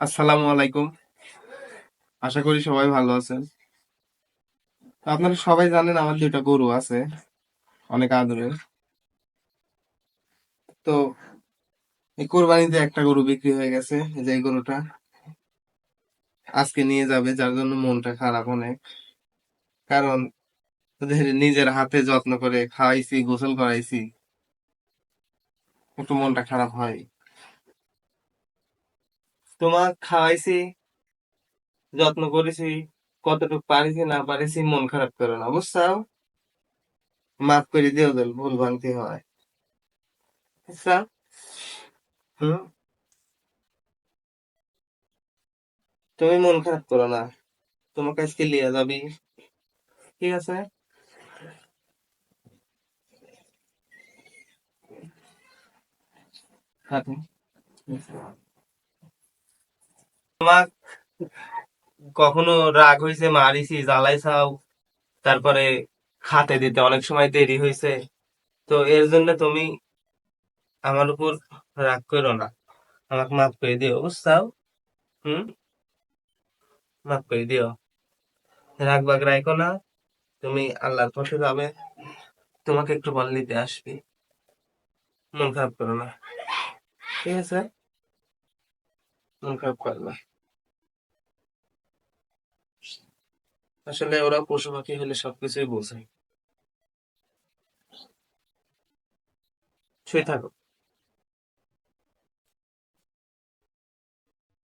আসসালামু আলাইকুম। আশা করি সবাই ভালো আছেন। আপনারা সবাই জানেন আমার দুইটা গরু আছে, অনেক আদরের। তো এই কোরবানিতে একটা গরু বিক্রি হয়ে গেছে যে গরুটা। আজকে নিয়ে যাবে, যার জন্য মনটা খারাপ অনেক। কারণ নিজের হাতে যত্ন করে খাওয়াইছি, গোসল করাইছি, একটু মনটা খারাপ হয়। তোমার খাওয়াইছি, যত্ন করেছি, কতটুকু পারিছি, না পারিছি, মন খারাপ করো না, বুঝছাও? মাফ করে দিও দিল ভুল ভাঙতি হয়। হুম? তুমি মন খারাপ করো না তোমার কাছকে লিয়ে যাবি, ঠিক আছে? হাঁটো। তোমার কখনো রাগ হয়েছে মারিছি, জ্বালাইছাও, তারপরে খাতে দিতে অনেক সময় দেরি হয়েছে তো এর জন্য তুমি আমার উপর রাগ করো না। আমাকে মাফ করে দিও, বুঝছাও? হুম? মাফ করে দিও। রাগ বাগ রাখো না। তুমি আল্লাহর পথে যাবে। তোমাকে একটু বল নিতে আসবি। মন খারাপ করো না। ঠিক আছে? মন খারাপ করো আসলে ওরা পশু পাখি হলে সবকিছুই বোঝায় শুয়ে থাকো।